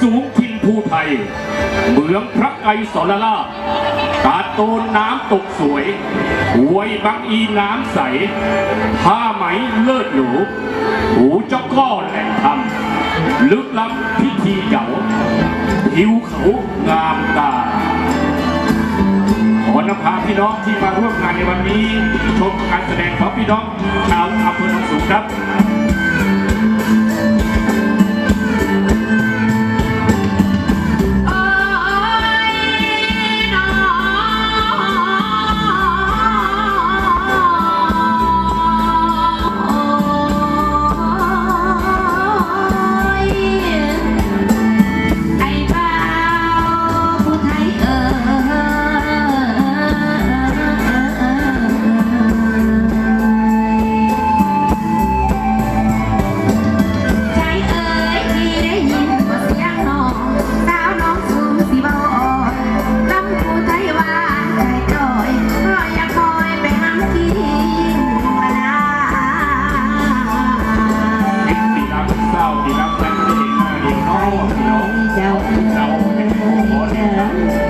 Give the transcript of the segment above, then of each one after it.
สูงพินภูไทย เมืองพระไกรสรลาตาโตนน้ำตกสวยหวยบางอีน้ำใส ผ้าไหมเลิศหรู หูเจ้าก้อแหล่งธรรม ลึกล้ำพิธีเก่าหิวเขางามตาขอนำพาพี่น้องที่มาร่วมงานในวันนี้ ชมการแสดงของพี่น้องชาวอำเภอหนองสูงครับ Yeah.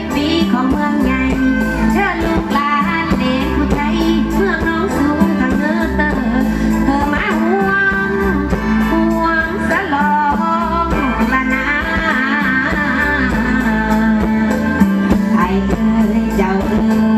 บปีของเมืองใหญ่เชิลูกหลานเด็กผู้ไทยเมืองน้สูงทางเงือเตอเธอมาห่วงห่วงสลองละนไทยเธอเจ้าเ